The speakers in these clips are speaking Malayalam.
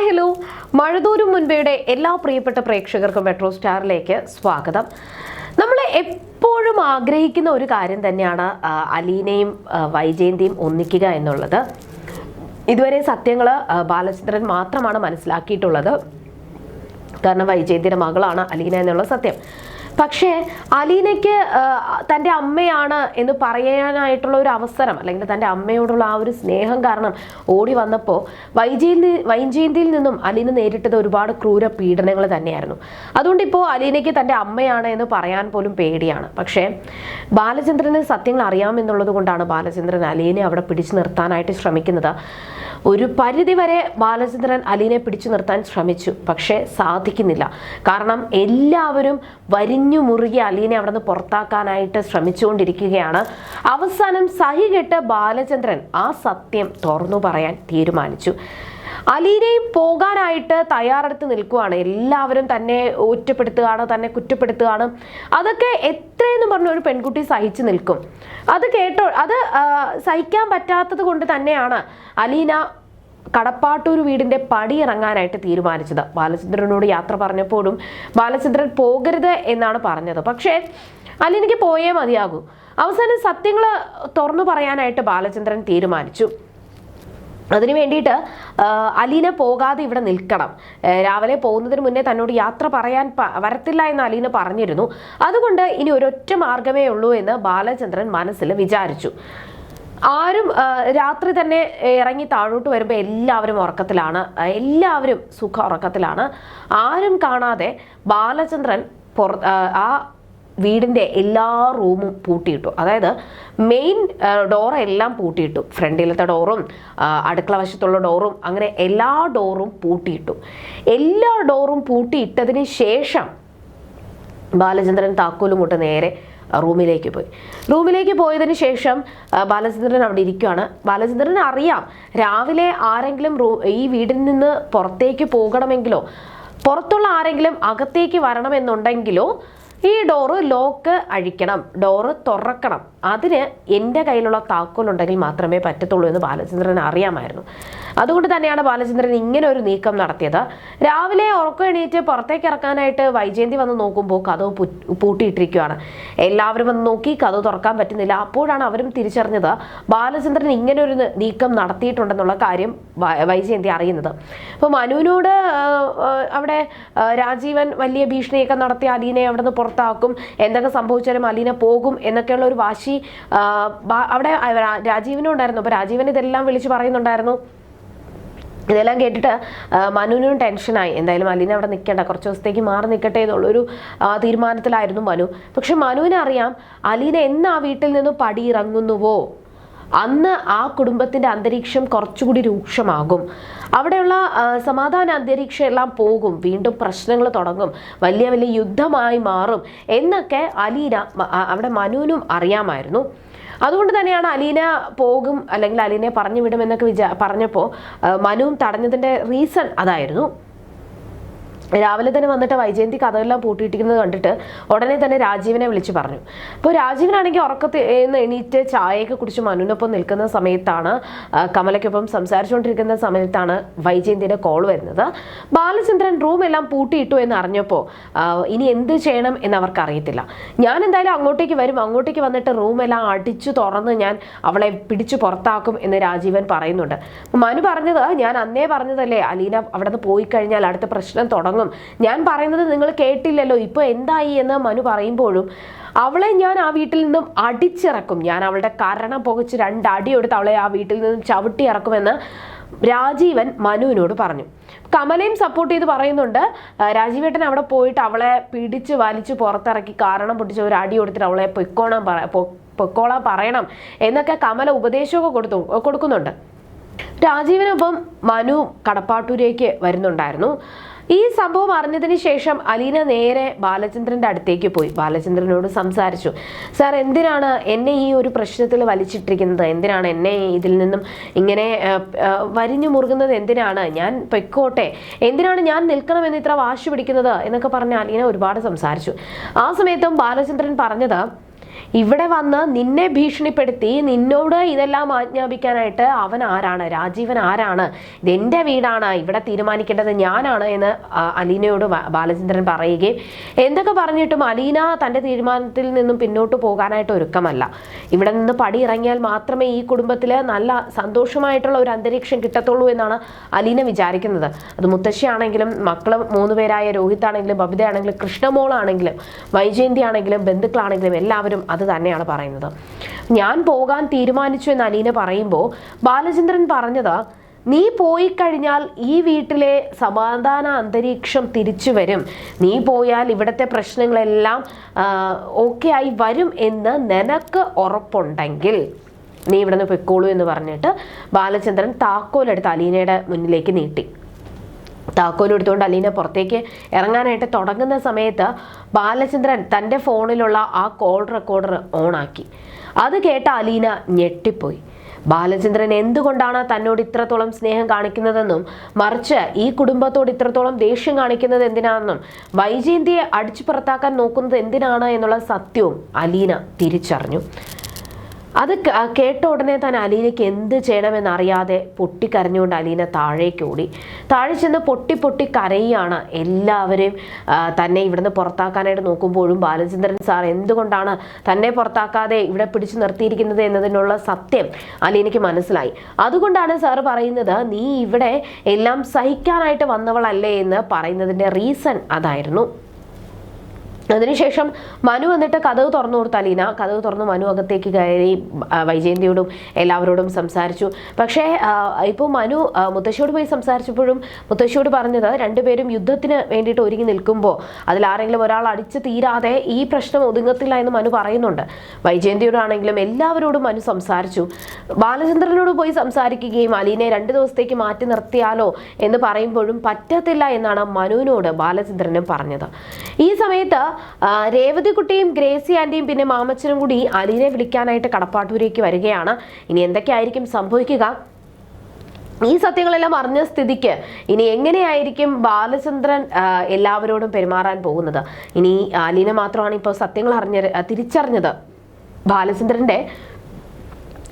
ഹായ് ഹലോ മഴതൂരും മുൻപയുടെ എല്ലാ പ്രിയപ്പെട്ട പ്രേക്ഷകർക്കും മെട്രോ സ്റ്റാറിലേക്ക് സ്വാഗതം. നമ്മൾ എപ്പോഴും ആഗ്രഹിക്കുന്ന ഒരു കാര്യം തന്നെയാണ് അലീനയും വൈജയന്തിയും ഒന്നിക്കുക എന്നുള്ളത്. ഇതുവരെ സത്യങ്ങൾ ബാലചന്ദ്രൻ മാത്രമാണ് മനസ്സിലാക്കിയിട്ടുള്ളത്. കാരണം വൈജയന്തിയുടെ മകളാണ് അലീന എന്നുള്ള സത്യം. പക്ഷേ അലീനയ്ക്ക് തന്റെ അമ്മയാണ് എന്ന് പറയാനായിട്ടുള്ള ഒരു അവസരം അല്ലെങ്കിൽ തന്റെ അമ്മയോടുള്ള ആ ഒരു സ്നേഹം കാരണം ഓടി വന്നപ്പോൾ വൈജയന്തി വൈജയന്തിയിൽ നിന്നും അലീന നേരിട്ടത് ഒരുപാട് ക്രൂര പീഡനങ്ങൾ തന്നെയായിരുന്നു. അതുകൊണ്ട് ഇപ്പോൾ അലീനയ്ക്ക് തന്റെ അമ്മയാണ് എന്ന് പറയാൻ പോലും പേടിയാണ്. പക്ഷേ ബാലചന്ദ്രന് സത്യങ്ങൾ അറിയാമെന്നുള്ളത് കൊണ്ടാണ് ബാലചന്ദ്രൻ അലീനെ അവിടെ പിടിച്ചു നിർത്താനായിട്ട് ശ്രമിക്കുന്നത്. ഒരു പരിധിവരെ ബാലചന്ദ്രൻ അലീനെ പിടിച്ചു നിർത്താൻ ശ്രമിച്ചു പക്ഷേ സാധിക്കുന്നില്ല. കാരണം എല്ലാവരും വരിഞ്ഞു മുറുകി അലീനെ അവിടെ നിന്ന് പുറത്താക്കാനായിട്ട് ശ്രമിച്ചുകൊണ്ടിരിക്കുകയാണ്. അവസാനം സഹികെട്ട് ബാലചന്ദ്രൻ ആ സത്യം തുറന്നു പറയാൻ തീരുമാനിച്ചു. അലീനയും പോകാനായിട്ട് തയ്യാറെടുത്ത് നിൽക്കുവാണ്. എല്ലാവരും തന്നെ ഒറ്റപ്പെടുത്തുകയാണ് തന്നെ കുറ്റപ്പെടുത്തുകയാണ്. അതൊക്കെ എത്രയെന്ന് പറഞ്ഞ ഒരു പെൺകുട്ടി സഹിച്ചു നിൽക്കും. അത് കേട്ടോ അത് സഹിക്കാൻ പറ്റാത്തത് കൊണ്ട് തന്നെയാണ് അലീന കടപ്പാട്ടൂർ വീടിന്റെ പടി ഇറങ്ങാനായിട്ട് തീരുമാനിച്ചത്. ബാലചന്ദ്രനോട് യാത്ര പറഞ്ഞപ്പോഴും ബാലചന്ദ്രൻ പോകരുത് എന്നാണ് പറഞ്ഞത്. പക്ഷേ അലീനയ്ക്ക് പോയേ മതിയാകൂ. അവസാനം സത്യങ്ങൾ തുറന്നു പറയാനായിട്ട് ബാലചന്ദ്രൻ തീരുമാനിച്ചു. അതിനു വേണ്ടിയിട്ട് അലീന പോകാതെ ഇവിടെ നിൽക്കണം. രാവിലെ പോകുന്നതിന് മുന്നേ തന്നോട് യാത്ര പറയാൻ വരത്തില്ല എന്ന് അലീന പറഞ്ഞിരുന്നു. അതുകൊണ്ട് ഇനി ഒരൊറ്റ മാർഗമേ ഉള്ളൂ എന്ന് ബാലചന്ദ്രൻ മനസ്സിൽ വിചാരിച്ചു. ആരും രാത്രി തന്നെ ഇറങ്ങി താഴോട്ട് വരുമ്പോൾ എല്ലാവരും ഉറക്കത്തിലാണ്. എല്ലാവരും സുഖ ഉറക്കത്തിലാണ്. ആരും കാണാതെ ബാലചന്ദ്രൻ പുറ ആ വീടിന്റെ എല്ലാ റൂമും പൂട്ടിയിട്ടു. അതായത് മെയിൻ ഡോറെല്ലാം പൂട്ടിയിട്ടു. ഫ്രണ്ടിലത്തെ ഡോറും അടുക്കള വശത്തുള്ള ഡോറും അങ്ങനെ എല്ലാ ഡോറും പൂട്ടിയിട്ടു. എല്ലാ ഡോറും പൂട്ടിയിട്ടതിന് ശേഷം ബാലചന്ദ്രൻ താക്കോലും കൊണ്ട് നേരെ റൂമിലേക്ക് പോയി. റൂമിലേക്ക് പോയതിന് ശേഷം ബാലചന്ദ്രൻ അവിടെ ഇരിക്കുകയാണ് ബാലചന്ദ്രൻ അറിയാം രാവിലെ ആരെങ്കിലും റൂ ഈ വീടിൽ നിന്ന് പുറത്തേക്ക് പോകണമെങ്കിലോ പുറത്തുള്ള ആരെങ്കിലും അകത്തേക്ക് വരണമെന്നുണ്ടെങ്കിലോ ഈ ഡോറ് ലോക്ക് അഴിക്കണം ഡോറ് തുറക്കണം. അതിന് എന്റെ കയ്യിലുള്ള താക്കോലുണ്ടെങ്കിൽ മാത്രമേ പറ്റത്തുള്ളൂ എന്ന് ബാലചന്ദ്രൻ അറിയാമായിരുന്നു. അതുകൊണ്ട് തന്നെയാണ് ബാലചന്ദ്രൻ ഇങ്ങനെ ഒരു നീക്കം നടത്തിയത്. രാവിലെ ഉറക്കം എണീറ്റ് പുറത്തേക്ക് ഇറക്കാനായിട്ട് വൈജയന്തി വന്ന് നോക്കുമ്പോൾ കഥവ് പൂട്ടിയിട്ടിരിക്കുകയാണ്. എല്ലാവരും വന്ന് നോക്കി കഥ തുറക്കാൻ പറ്റുന്നില്ല. അപ്പോഴാണ് അവരും തിരിച്ചറിഞ്ഞത് ബാലചന്ദ്രൻ ഇങ്ങനെ ഒരു നീക്കം നടത്തിയിട്ടുണ്ടെന്നുള്ള കാര്യം വൈജയന്തി അറിയുന്നത്. അപ്പോൾ മനുവിനോട് അവിടെ രാജീവൻ വലിയ ഭീഷണിയൊക്കെ നടത്തി അലീനെ അവിടെ നിന്ന് പുറത്താക്കും എന്തൊക്കെ സംഭവിച്ചാലും അലീന പോകും എന്നൊക്കെയുള്ള ഒരു വാശി അവിടെ രാജീവിനും അപ്പോൾ രാജീവൻ ഇതെല്ലാം വിളിച്ച് പറയുന്നുണ്ടായിരുന്നു. ഇതെല്ലാം കേട്ടിട്ട് മനുവിനും ടെൻഷനായി. എന്തായാലും അലീന അവിടെ നിൽക്കേണ്ട കുറച്ച് ദിവസത്തേക്ക് മാറി നിൽക്കട്ടെ എന്നുള്ളൊരു തീരുമാനത്തിലായിരുന്നു മനു. പക്ഷെ മനുവിനെ അറിയാം അലീന എന്നാ വീട്ടിൽ നിന്ന് പടിയിറങ്ങുന്നുവോ? അന്ന് ആ കുടുംബത്തിന്റെ അന്തരീക്ഷം കുറച്ചുകൂടി രൂക്ഷമാകും. അവിടെയുള്ള സമാധാന അന്തരീക്ഷം എല്ലാം പോകും. വീണ്ടും പ്രശ്നങ്ങൾ തുടങ്ങും. വലിയ വലിയ യുദ്ധമായി മാറും എന്നൊക്കെ അലീന അവിടെ മനുവിനും അറിയാമായിരുന്നു. അതുകൊണ്ട് തന്നെയാണ് അലീന പോകും അല്ലെങ്കിൽ അലീനെ പറഞ്ഞു വിടുമെന്നൊക്കെ വിചാ പറഞ്ഞപ്പോൾ മനുവും തടഞ്ഞതിന്റെ റീസൺ അതായിരുന്നു. രാവിലെ തന്നെ വന്നിട്ട് വൈജയന്തി കഥകളെല്ലാം പൂട്ടിയിട്ടിരിക്കുന്നത് കണ്ടിട്ട് ഉടനെ തന്നെ രാജീവനെ വിളിച്ചു പറഞ്ഞു. അപ്പോൾ രാജീവനാണെങ്കിൽ ഉറക്കത്തിൽ നിന്ന് എണീറ്റ് ചായയൊക്കെ കുടിച്ച് മനുവിനൊപ്പം നിൽക്കുന്ന സമയത്താണ് കമലയ്ക്കൊപ്പം സംസാരിച്ചുകൊണ്ടിരിക്കുന്ന സമയത്താണ് വൈജയന്തിയുടെ കോൾ വരുന്നത്. ബാലചന്ദ്രൻ റൂം എല്ലാം പൂട്ടിയിട്ടു എന്ന് അറിഞ്ഞപ്പോൾ ഇനി എന്ത് ചെയ്യണം എന്ന് അവർക്ക് അറിയത്തില്ല ഞാൻ എന്തായാലും അങ്ങോട്ടേക്ക് വരും. അങ്ങോട്ടേക്ക് വന്നിട്ട് റൂം എല്ലാം അടിച്ചു തുറന്ന് ഞാൻ അവളെ പിടിച്ചു പുറത്താക്കും എന്ന് രാജീവൻ പറയുന്നുണ്ട്. മനു പറഞ്ഞത് ഞാൻ അന്നേ പറഞ്ഞതല്ലേ അലീന അവിടെ നിന്ന് പോയി കഴിഞ്ഞാൽ അടുത്ത പ്രശ്നം തുടങ്ങും. ഞാൻ പറയുന്നത് നിങ്ങൾ കേട്ടില്ലല്ലോ. ഇപ്പോൾ എന്തായി എന്ന് മനു പറയുമ്പോഴും അവളെ ഞാൻ ആ വീട്ടിൽ നിന്നും അടിച്ചിറക്കും. ഞാൻ അവളുടെ കരണം പുകച്ച് രണ്ട് അടി എടുത്ത് അവളെ ആ വീട്ടിൽ നിന്നും ചവിട്ടി ഇറക്കുമെന്ന് രാജീവൻ മനുവിനോട് പറഞ്ഞു. കമലയും സപ്പോർട്ട് ചെയ്ത് പറയുന്നുണ്ട് രാജീവേട്ടൻ അവിടെ പോയിട്ട് അവളെ പിടിച്ച് വലിച്ച് പുറത്തിറക്കി കാരണം പൊട്ടിച്ച് ഒരു അടി കൊടുത്തിട്ട് അവളെ പൊയ്ക്കോണം പറ പൊയ്ക്കോളാൻ പറയണം എന്നൊക്കെ കമല ഉപദേശമൊക്കെ കൊടുത്തു കൊടുക്കുന്നുണ്ട്. രാജീവിനൊപ്പം മനു കടപ്പാട്ടൂരേക്ക് വരുന്നുണ്ടായിരുന്നു. ഈ സംഭവം അറിഞ്ഞതിന് ശേഷം അലീന നേരെ ബാലചന്ദ്രന്റെ അടുത്തേക്ക് പോയി. ബാലചന്ദ്രനോട് സംസാരിച്ചു. സാർ എന്തിനാണ് എന്നെ ഈ ഒരു പ്രശ്നത്തിൽ വലിച്ചിട്ടിരിക്കുന്നത്? എന്തിനാണ് എന്നെ ഇതിൽ നിന്നും ഇങ്ങനെ വരിഞ്ഞു മുറുകുന്നത്? എന്തിനാണ്? ഞാൻ പൊയ്ക്കോട്ടെ. എന്തിനാണ് ഞാൻ നിൽക്കണമെന്ന് ഇത്ര വാശി പിടിക്കുന്നത്? എന്നൊക്കെ പറഞ്ഞ് അലീന ഒരുപാട് സംസാരിച്ചു. ആ സമയത്തും ബാലചന്ദ്രൻ പറഞ്ഞത് ഇവിടെ വന്ന് നിന്നെ ഭീഷണിപ്പെടുത്തി നിന്നോട് ഇതെല്ലാം ആജ്ഞാപിക്കാനായിട്ട് അവൻ ആരാണ്? രാജീവൻ ആരാണ്? ഇതെന്റെ വീടാണ്. ഇവിടെ തീരുമാനിക്കേണ്ടത് ഞാനാണ് എന്ന് അലീനയോട് ബാലചന്ദ്രൻ പറയുകയും എന്തൊക്കെ പറഞ്ഞിട്ടും അലീന തന്റെ തീരുമാനത്തിൽ നിന്നും പിന്നോട്ട് പോകാനായിട്ട് ഒരുക്കമല്ല. ഇവിടെ നിന്ന് പടി ഇറങ്ങിയാൽ മാത്രമേ ഈ കുടുംബത്തിൽ നല്ല സന്തോഷമായിട്ടുള്ള ഒരു അന്തരീക്ഷം കിട്ടത്തുള്ളൂ എന്നാണ് അലീന വിചാരിക്കുന്നത്. അത് മുത്തശ്ശിയാണെങ്കിലും മക്കൾ മൂന്ന് പേരായ രോഹിത് ആണെങ്കിലും ബബിതയാണെങ്കിലും കൃഷ്ണമോളാണെങ്കിലും വൈജയന്തി ആണെങ്കിലും ബന്ധുക്കളാണെങ്കിലും എല്ലാവരും അത് തന്നെയാണ് പറയുന്നത്. ഞാൻ പോകാൻ തീരുമാനിച്ചു എന്ന് അലീന പറയുമ്പോൾ ബാലചന്ദ്രൻ പറഞ്ഞത് നീ പോയി കഴിഞ്ഞാൽ ഈ വീട്ടിലെ സമാധാന അന്തരീക്ഷം തിരിച്ചു വരും. നീ പോയാൽ ഇവിടുത്തെ പ്രശ്നങ്ങളെല്ലാം ഓക്കെ ആയി വരും എന്ന് നിനക്ക് ഉറപ്പുണ്ടെങ്കിൽ നീ ഇവിടെ നിന്ന് പൊയ്ക്കോളൂ എന്ന് പറഞ്ഞിട്ട് ബാലചന്ദ്രൻ താക്കോലെടുത്ത് അലീനയുടെ മുന്നിലേക്ക് നീട്ടി. താക്കോൽ എടുത്തുകൊണ്ട് അലീന പുറത്തേക്ക് ഇറങ്ങാനായിട്ട് തുടങ്ങുന്ന സമയത്ത് ബാലചന്ദ്രൻ തന്റെ ഫോണിലുള്ള ആ കോൾ റെക്കോർഡർ ഓണാക്കി. അത് കേട്ട അലീന ഞെട്ടിപ്പോയി. ബാലചന്ദ്രൻ എന്തുകൊണ്ടാണ് തന്നോട് ഇത്രത്തോളം സ്നേഹം കാണിക്കുന്നതെന്നും മറിച്ച് ഈ കുടുംബത്തോട് ഇത്രത്തോളം ദേഷ്യം കാണിക്കുന്നത് എന്തിനാണെന്നും വൈജയന്തിയെ അടിച്ചു പുറത്താക്കാൻ നോക്കുന്നത് എന്തിനാണ് എന്നുള്ള സത്യവും അലീന തിരിച്ചറിഞ്ഞു. അത് കേട്ട ഉടനെ തന്നെ അലീനയ്ക്ക് എന്ത് ചെയ്യണമെന്നറിയാതെ പൊട്ടിക്കരഞ്ഞുകൊണ്ട് അലീന താഴേക്ക് ഓടി. താഴെ ചെന്ന് പൊട്ടി പൊട്ടി കരയാണ് എല്ലാവരെയും തന്നെ ഇവിടുന്ന് പുറത്താക്കാനായിട്ട് നോക്കുമ്പോഴും ബാലചന്ദ്രൻ സാർ എന്തുകൊണ്ടാണ് തന്നെ പുറത്താക്കാതെ ഇവിടെ പിടിച്ചു നിർത്തിയിരിക്കുന്നത് എന്നതിനുള്ള സത്യം അലീനയ്ക്ക് മനസ്സിലായി. അതുകൊണ്ടാണ് സാർ പറയുന്നത് നീ ഇവിടെ എല്ലാം സഹിക്കാനായിട്ട് വന്നവളല്ലേ എന്ന് പറയുന്നതിന്റെ റീസൺ അതായിരുന്നു. അതിനുശേഷം മനു എന്നിട്ട് കഥവ് തുറന്നു കൊടുത്ത അലീന. കഥവ് തുറന്ന് മനു അകത്തേക്ക് കയറി വൈജയന്തിയോടും എല്ലാവരോടും സംസാരിച്ചു. പക്ഷേ ഇപ്പോൾ മനു മുത്തശ്ശിയോട് പോയി സംസാരിച്ചപ്പോഴും മുത്തശ്ശിയോട് പറഞ്ഞത് രണ്ടുപേരും യുദ്ധത്തിന് വേണ്ടിയിട്ട് ഒരുങ്ങി നിൽക്കുമ്പോൾ അതിൽ ആരെങ്കിലും ഒരാൾ അടിച്ച് തീരാതെ ഈ പ്രശ്നം ഒതുങ്ങത്തില്ല എന്ന് മനു പറയുന്നുണ്ട്. വൈജയന്തിയോടാണെങ്കിലും എല്ലാവരോടും മനു സംസാരിച്ചു. ബാലചന്ദ്രനോട് പോയി സംസാരിക്കുകയും അലീനെ രണ്ട് ദിവസത്തേക്ക് മാറ്റി നിർത്തിയാലോ എന്ന് പറയുമ്പോഴും പറ്റത്തില്ല എന്നാണ് മനുവിനോട് ബാലചന്ദ്രനും പറഞ്ഞത്. ഈ സമയത്ത് രേവതിക്കുട്ടിയും ഗ്രേസി ആന്റിയും പിന്നെ മാമച്ചനും കൂടി അലീനെ വിളിക്കാനായിട്ട് കടപ്പാട്ടൂരേക്ക് വരികയാണ്. ഇനി എന്തൊക്കെയായിരിക്കും സംഭവിക്കുക? ഈ സത്യങ്ങളെല്ലാം അറിഞ്ഞ സ്ഥിതിക്ക് ഇനി എങ്ങനെയായിരിക്കും ബാലചന്ദ്രൻ എല്ലാവരോടും പെരുമാറാൻ പോകുന്നത്? ഇനി അലീന മാത്രമാണ് ഇപ്പോൾ സത്യങ്ങൾ അറിഞ്ഞ തിരിച്ചറിഞ്ഞത്. ബാലചന്ദ്രന്റെ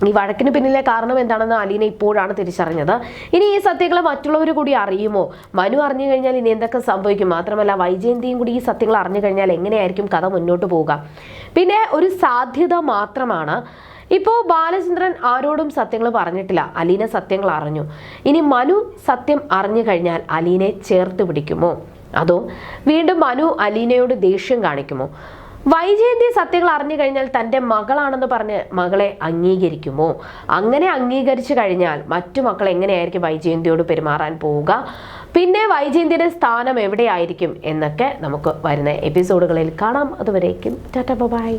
ഈ വഴക്കിന് പിന്നിലെ കാരണം എന്താണെന്ന് അലീന ഇപ്പോഴാണ് തിരിച്ചറിഞ്ഞത്. ഇനി ഈ സത്യങ്ങൾ മറ്റുള്ളവർ കൂടി അറിയുമോ? മനു അറിഞ്ഞു കഴിഞ്ഞാൽ ഇനി എന്തൊക്കെ സംഭവിക്കും? മാത്രമല്ല വൈജയന്തിയും കൂടി ഈ സത്യങ്ങൾ അറിഞ്ഞു കഴിഞ്ഞാൽ എങ്ങനെയായിരിക്കും കഥ മുന്നോട്ട് പോവുക? പിന്നെ ഒരു സാധ്യത മാത്രമാണ്. ഇപ്പോൾ ബാലചന്ദ്രൻ ആരോടും സത്യങ്ങൾ പറഞ്ഞിട്ടില്ല. അലീന സത്യങ്ങൾ അറിഞ്ഞു. ഇനി മനു സത്യം അറിഞ്ഞു കഴിഞ്ഞാൽ അലീനെ ചേർത്ത് പിടിക്കുമോ? അതോ വീണ്ടും മനു അലീനയോട് ദേഷ്യം കാണിക്കുമോ? വൈജയന്തി സത്യങ്ങൾ അറിഞ്ഞു കഴിഞ്ഞാൽ തന്റെ മകളാണെന്ന് പറഞ്ഞ് മകളെ അംഗീകരിക്കുമോ? അങ്ങനെ അംഗീകരിച്ചു കഴിഞ്ഞാൽ മറ്റു മക്കൾ എങ്ങനെയായിരിക്കും വൈജയന്തിയോട് പെരുമാറാൻ പോവുക? പിന്നെ വൈജയന്തിയുടെ സ്ഥാനം എവിടെയായിരിക്കും എന്നൊക്കെ നമുക്ക് വരുന്ന എപ്പിസോഡുകളിൽ കാണാം. അതുവരേക്കും ടാറ്റ ബൈ